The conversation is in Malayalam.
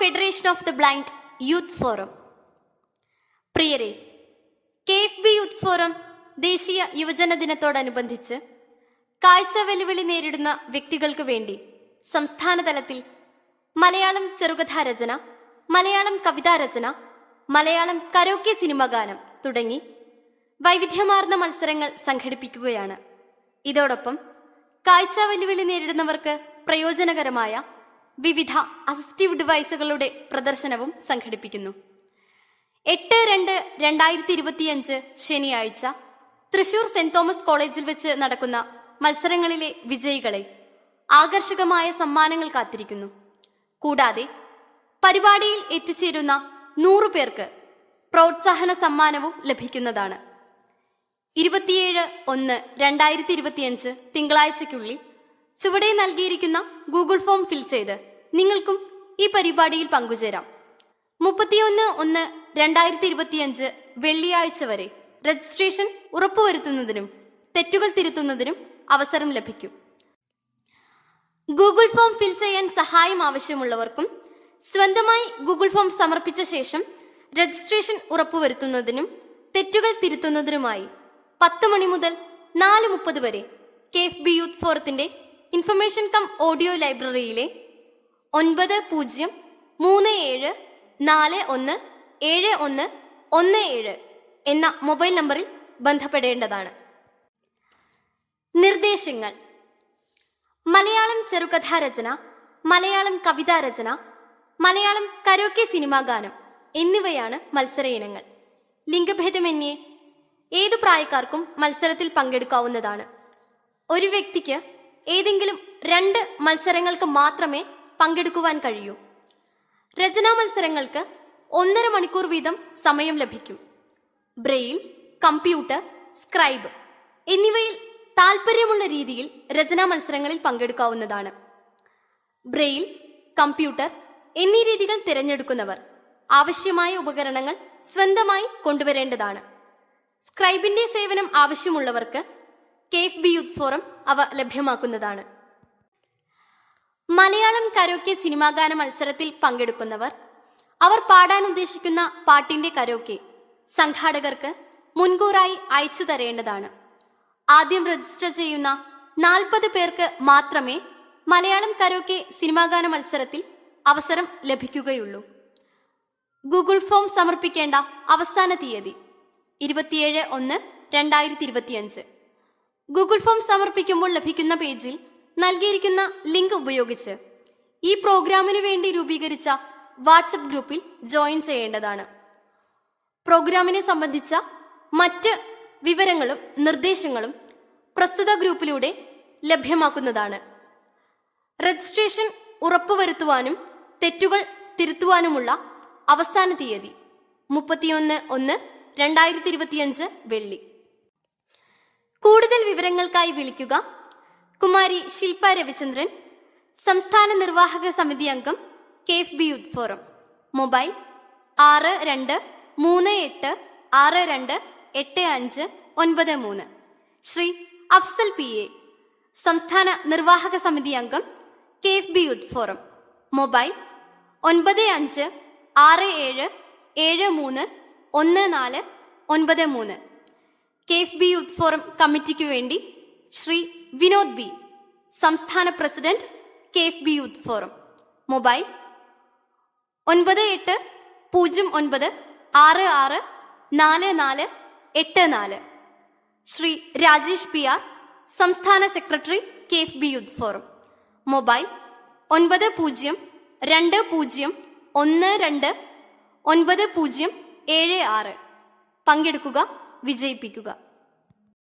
Federation of the blind youth forum പ്രിയരെ K F B youth forum ദേശീയ യുവജന ദിനത്തോടനുബന്ധിച്ച് കാഴ്ച വെല്ലുവിളി നേരിടുന്ന വ്യക്തികൾക്ക് വേണ്ടി സംസ്ഥാനതലത്തിൽ മലയാളം ചെറുകഥാ രചന മലയാളം കവിതാ രചന മലയാളം കരോക്കെ സിനിമ ഗാനം തുടങ്ങി വൈവിധ്യമാർന്ന മത്സരങ്ങൾ സംഘടിപ്പിക്കുകയാണ്. ഇതോടൊപ്പം കാഴ്ച വെല്ലുവിളി നേരിടുന്നവർക്ക് പ്രയോജനകരമായ വിവിധ അസിസ്റ്റീവ് ഡിവൈസുകളുടെ പ്രദർശനവും സംഘടിപ്പിക്കുന്നു. എട്ട് രണ്ട് രണ്ടായിരത്തി ഇരുപത്തിയഞ്ച് ശനിയാഴ്ച തൃശൂർ സെന്റ് തോമസ് കോളേജിൽ വെച്ച് നടക്കുന്ന മത്സരങ്ങളിലെ വിജയികളെ ആകർഷകമായ സമ്മാനങ്ങൾ കാത്തിരിക്കുന്നു. കൂടാതെ പരിപാടിയിൽ എത്തിച്ചേരുന്ന നൂറു പേർക്ക് പ്രോത്സാഹന സമ്മാനവും ലഭിക്കുന്നതാണ്. ഇരുപത്തിയേഴ് ഒന്ന് രണ്ടായിരത്തി ഇരുപത്തിയഞ്ച് തിങ്കളാഴ്ചയ്ക്കുള്ളിൽ ചുവടെ നൽകിയിരിക്കുന്ന ഗൂഗിൾ ഫോം ഫിൽ ചെയ്ത് നിങ്ങൾക്കും ഈ പരിപാടിയിൽ പങ്കുചേരാം. മുപ്പത്തിയൊന്ന് ഒന്ന് രണ്ടായിരത്തി ഇരുപത്തിയഞ്ച് വെള്ളിയാഴ്ച വരെ രജിസ്ട്രേഷൻ ഉറപ്പുവരുത്തുന്നതിനും തെറ്റുകൾ തിരുത്തുന്നതിനും അവസരം ലഭിക്കും. ഗൂഗിൾ ഫോം ഫിൽ ചെയ്യാൻ സഹായം ആവശ്യമുള്ളവർക്കും സ്വന്തമായി ഗൂഗിൾ ഫോം സമർപ്പിച്ച ശേഷം രജിസ്ട്രേഷൻ ഉറപ്പുവരുത്തുന്നതിനും തെറ്റുകൾ തിരുത്തുന്നതിനുമായി പത്ത് മണി മുതൽ നാല് മുപ്പത് വരെ കെ എഫ് ബി യൂത്ത് ഫോറത്തിന്റെ ഇൻഫർമേഷൻ കം ഓഡിയോ ലൈബ്രറിയിലെ ഒൻപത് പൂജ്യം മൂന്ന് ഏഴ് നാല് ഒന്ന് ഏഴ് ഒന്ന് ഒന്ന് ഏഴ് എന്ന മൊബൈൽ നമ്പറിൽ ബന്ധപ്പെടേണ്ടതാണ്. നിർദ്ദേശങ്ങൾ. മലയാളം ചെറുകഥാ രചന മലയാളം കവിതാ രചന മലയാളം കരോക്കെ സിനിമാ ഗാനം എന്നിവയാണ് മത്സര ഇനങ്ങൾ ലിംഗഭേദമന്യേ ഏതു പ്രായക്കാർക്കും മത്സരത്തിൽ പങ്കെടുക്കാവുന്നതാണ്. ഒരു വ്യക്തിക്ക് ഏതെങ്കിലും രണ്ട് മത്സരങ്ങൾക്ക് മാത്രമേ പങ്കെടുക്കുവാൻ കഴിയൂ. രചനാ മത്സരങ്ങൾക്ക് ഒന്നര മണിക്കൂർ വീതം സമയം ലഭിക്കും. ബ്രെയിൽ കമ്പ്യൂട്ടർ സ്ക്രൈബ് എന്നിവയിൽ താൽപ്പര്യമുള്ള രീതിയിൽ രചനാ മത്സരങ്ങളിൽ പങ്കെടുക്കാവുന്നതാണ്. ബ്രെയിൽ കമ്പ്യൂട്ടർ എന്നീ രീതികൾ തിരഞ്ഞെടുക്കുന്നവർ ആവശ്യമായ ഉപകരണങ്ങൾ സ്വന്തമായി കൊണ്ടുവരേണ്ടതാണ്. സ്ക്രൈബിന്റെ സേവനം ആവശ്യമുള്ളവർക്ക് K F B youth forum അവ ലഭ്യമാക്കുന്നതാണ്. മലയാളം കരോക്കെ സിനിമാഗാന മത്സരത്തിൽ പങ്കെടുക്കുന്നവർ. അവർ പാടാൻ ഉദ്ദേശിക്കുന്ന പാട്ടിന്റെ കരോക്കെ സംഘാടകർക്ക് മുൻകൂറായി അയച്ചു തരേണ്ടതാണ്. ആദ്യം രജിസ്റ്റർ ചെയ്യുന്ന നാൽപ്പത് പേർക്ക് മാത്രമേ മലയാളം കരോക്കെ സിനിമാഗാന മത്സരത്തിൽ അവസരം ലഭിക്കുകയുള്ളൂ. ഗൂഗിൾ ഫോം സമർപ്പിക്കേണ്ട അവസാന തീയതി ഇരുപത്തിയേഴ് ഒന്ന് രണ്ടായിരത്തി ഇരുപത്തിയഞ്ച്. ഗൂഗിൾ ഫോം സമർപ്പിക്കുമ്പോൾ ലഭിക്കുന്ന പേജിൽ നൽകിയിരിക്കുന്ന ലിങ്ക് ഉപയോഗിച്ച് ഈ പ്രോഗ്രാമിന് വേണ്ടി രൂപീകരിച്ച വാട്സപ്പ് ഗ്രൂപ്പിൽ ജോയിൻ ചെയ്യേണ്ടതാണ്. പ്രോഗ്രാമിനെ സംബന്ധിച്ച മറ്റ് വിവരങ്ങളും നിർദ്ദേശങ്ങളും പ്രസ്തുത ഗ്രൂപ്പിലൂടെ ലഭ്യമാക്കുന്നതാണ്. രജിസ്ട്രേഷൻ ഉറപ്പുവരുത്തുവാനും തെറ്റുകൾ തിരുത്തുവാനുമുള്ള അവസാന തീയതി മുപ്പത്തിയൊന്ന് ഒന്ന് രണ്ടായിരത്തി ഇരുപത്തിയഞ്ച് വെള്ളി. കൂടുതൽ വിവരങ്ങൾക്കായി വിളിക്കുക കുമാരി ശില്പ രവിചന്ദ്രൻ സംസ്ഥാന നിർവാഹക സമിതി അംഗം K F B youth forum. Mobile ആറ് രണ്ട് മൂന്ന് എട്ട് ആറ് രണ്ട് എട്ട് അഞ്ച് ഒൻപത് മൂന്ന്. ശ്രീ അഫ്സൽ പി എ സംസ്ഥാന നിർവാഹക സമിതി അംഗം K F B youth forum. Mobile ഒൻപത് അഞ്ച് ആറ് ഏഴ് ഏഴ് മൂന്ന് ഒന്ന് നാല് ഒൻപത് മൂന്ന്. K F B youth forum കമ്മിറ്റിക്ക് വേണ്ടി ശ്രീ വിനോദ് ബി. സംസ്ഥാന president K F B youth forum. Mobile ഒൻപത് എട്ട് പൂജ്യം ഒൻപത് ആറ് ആറ് നാല് നാല് എട്ട് നാല്. ശ്രീ രാജേഷ് പി ആർ സംസ്ഥാന secretary K F B youth forum. Mobile ഒൻപത് പൂജ്യം രണ്ട് പൂജ്യം ഒന്ന് രണ്ട് ഒൻപത് പൂജ്യം ഏഴ് ആറ്. പങ്കെടുക്കുക വിജയിപ്പിക്കുക.